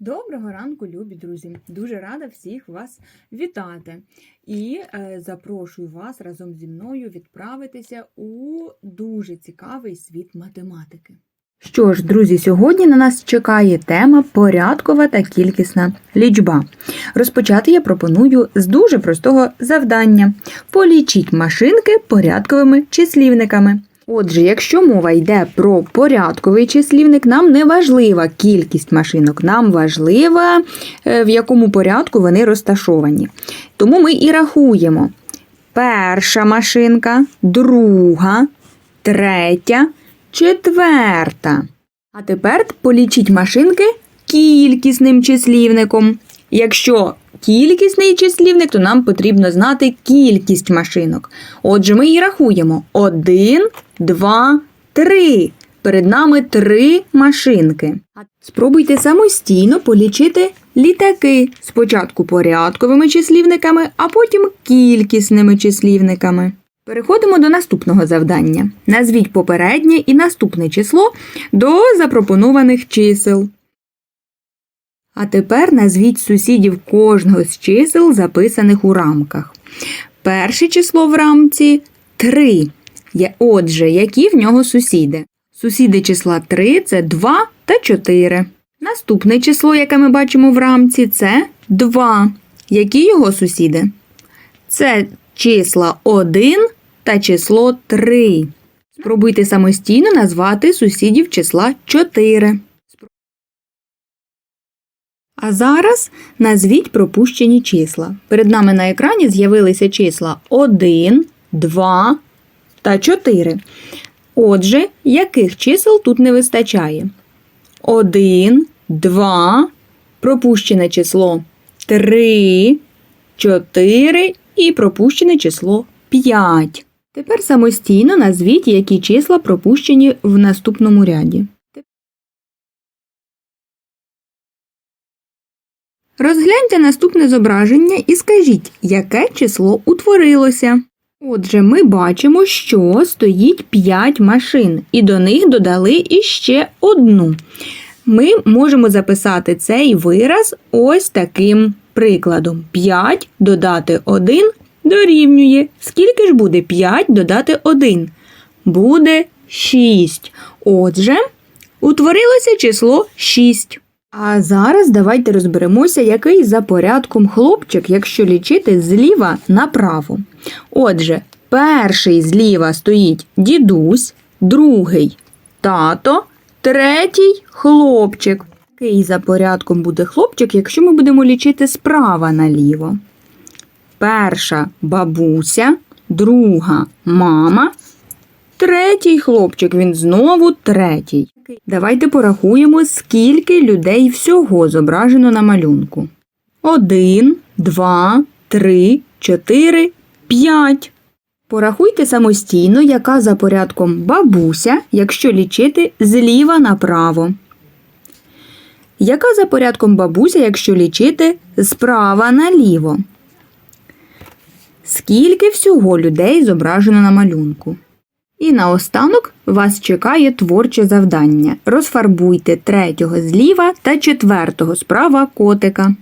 Доброго ранку, любі друзі! Дуже рада всіх вас вітати і е, запрошую вас разом зі мною відправитися у дуже цікавий світ математики. Що ж, друзі, сьогодні на нас чекає тема порядкова та кількісна лічба. Розпочати я пропоную з дуже простого завдання: полічіть машинки порядковими числівниками. Отже, якщо мова йде про порядковий числівник, нам не важлива кількість машинок, нам важлива, е, в якому порядку вони розташовані. Тому ми і рахуємо: перша машинка, друга, третя, четверта. А тепер полічіть машинки кількісним числівником. Якщо кількісний числівник, то нам потрібно знати кількість машинок. Отже, ми її рахуємо: 1, 2, 3. Перед нами три машинки. Спробуйте самостійно полічити літаки. Спочатку порядковими числівниками, а потім кількісними числівниками. Переходимо до наступного завдання. Назвіть попереднє і наступне число до запропонованих чисел. А тепер назвіть сусідів кожного з чисел, записаних у рамках. Перше число в рамці 3. Отже, які в нього сусіди? Сусіди числа 3 це 2 та 4. Наступне число, яке ми бачимо в рамці, це 2. Які його сусіди? Це числа 1 та число 3. Спробуйте самостійно назвати сусідів числа 4. А зараз назвіть пропущені числа. Перед нами на екрані з'явилися числа 1, 2 та 4. Отже, яких чисел тут не вистачає? 1, 2, пропущене число 3, 4 і пропущене число 5. Тепер самостійно назвіть, які числа пропущені в наступному ряді. Розгляньте наступне зображення і скажіть, яке число утворилося. Отже, ми бачимо, що стоїть 5 машин, і до них додали іще одну. Ми можемо записати цей вираз ось таким прикладом. 5 додати 1 дорівнює. Скільки ж буде 5 додати 1? Буде 6. Отже, утворилося число 6. А зараз давайте розберемося, який за порядком хлопчик, якщо лічити зліва направо. Отже, перший зліва стоїть дідусь, другий тато, третій хлопчик. Який за порядком буде хлопчик, якщо ми будемо лічити справа наліво? Перша бабуся, друга мама, третій хлопчик, він знову третій. Давайте порахуємо, скільки людей всього зображено на малюнку. Один, два, три, чотири, п'ять. Порахуйте самостійно, яка за порядком бабуся, якщо лічити зліва направо. Яка за порядком бабуся, якщо лічити справа наліво? Скільки всього людей зображено на малюнку? І наостанок вас чекає творче завдання. Розфарбуйте третього зліва та четвертого справа котика.